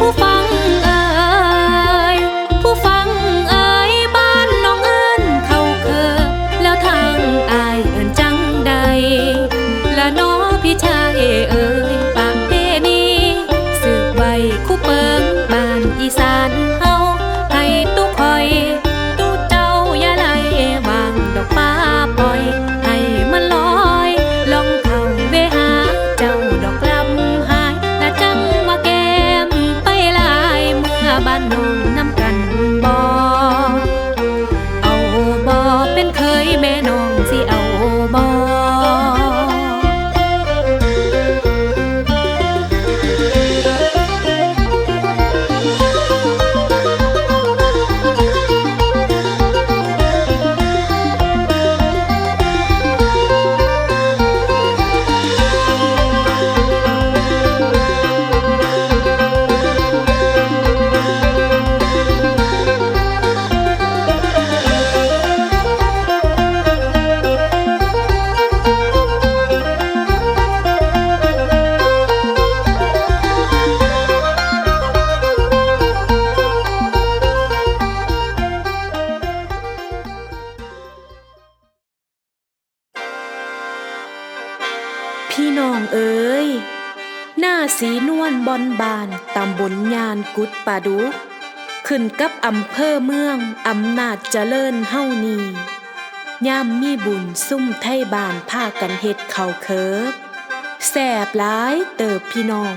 ผู้ฟัง สีนบอนบานตำบลยานกุดปาดุขึ้นกับอำเภอเมืองอำนาจเจริญเฮานีย่ามมีบุญซุ่มไทยบานพากันเฮ็ดเขาเคิบแสบหลายเติบพี่น้อง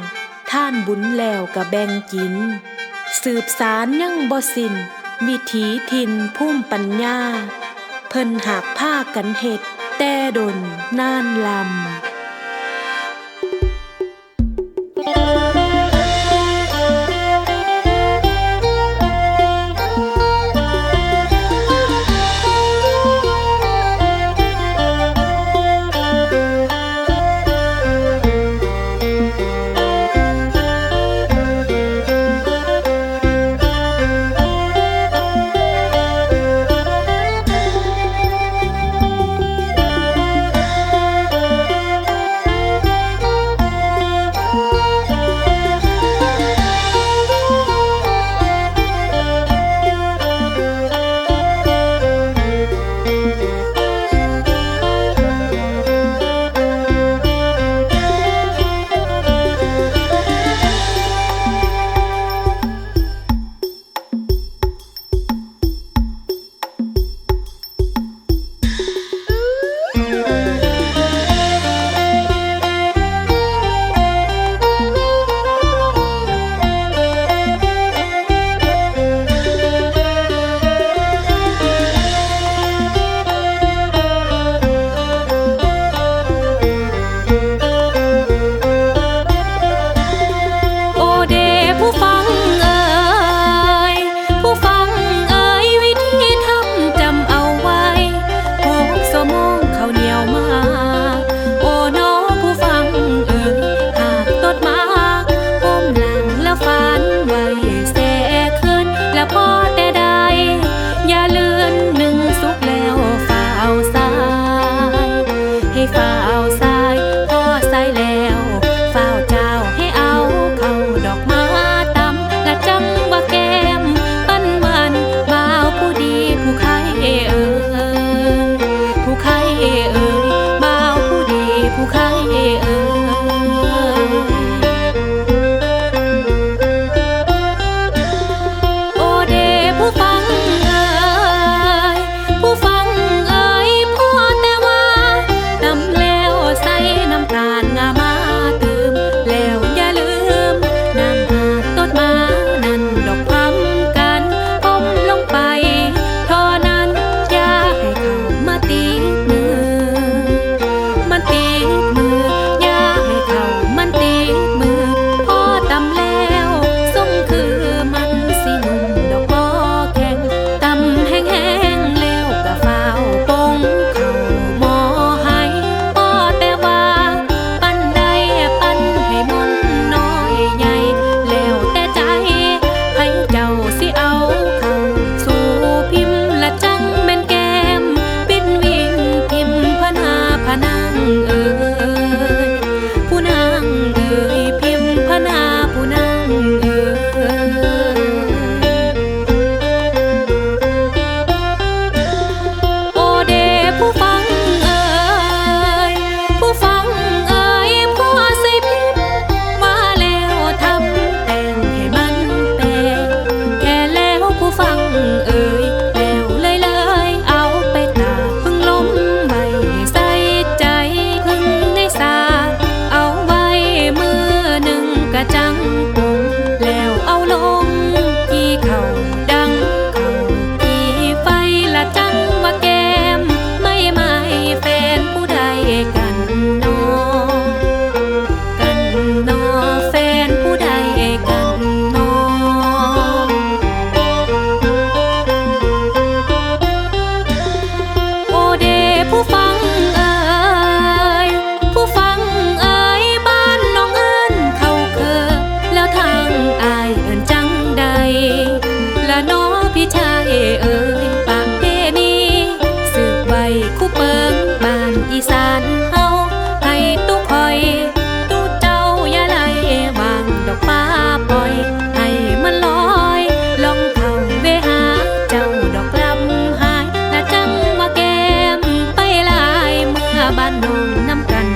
ท่านบุญแล้วกะแบ่งกิน สืบสารยังบ่สิน้นวิถีถิ่นภูมิปัญญา เพิ่นหากผ้ากันเฮ็ดแต่ดนน่านลำานเฮาให้ตู้คอย ตู้เจ้าอย่าไล่วางดอกฟ้าปล่อย ให้มันลอยลองเข้าเวหา เจ้าดอกลำหายและจังว่าแก้มไปลายเมื่อบ้านน้องน้ำกัน